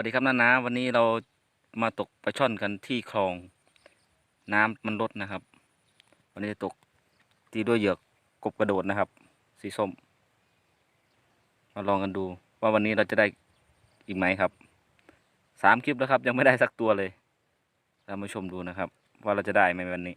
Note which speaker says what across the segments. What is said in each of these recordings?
Speaker 1: สวัสดีครับน้านาวันนี้เรามาตกปลาช่อนกันที่คลองน้ำมันลดนะครับ วันนี้จะตกตีด้วยเหยือกกบกระโดดนะครับ สีส้ม มาลองกันดู ว่าวันนี้เราจะได้อีกไหมครับสามคลิปแล้วครับ ยังไม่ได้สักตัวเลย เรามาชมดูนะครับ ว่าเราจะได้ไหมวันนี้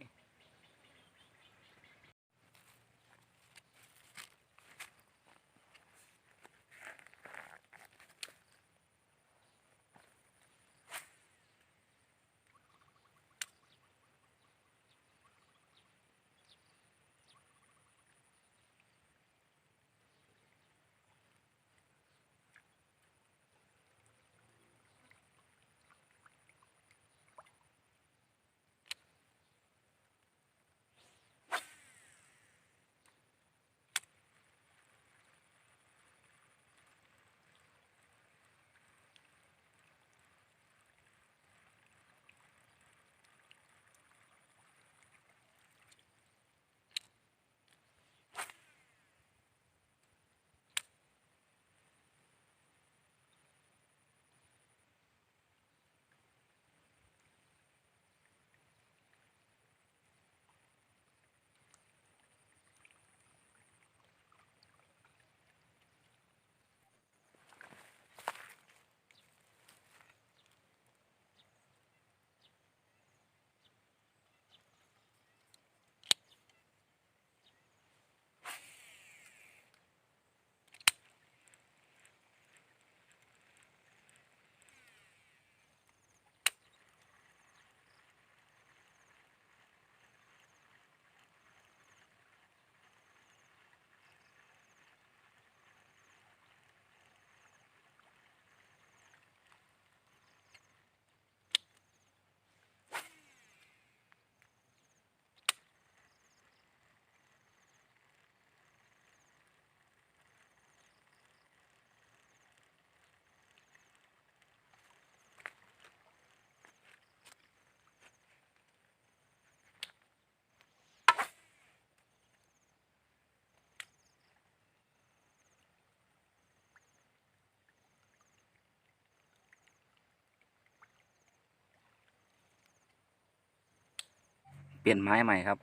Speaker 1: เปลี่ยนไม้ใหม่ครับ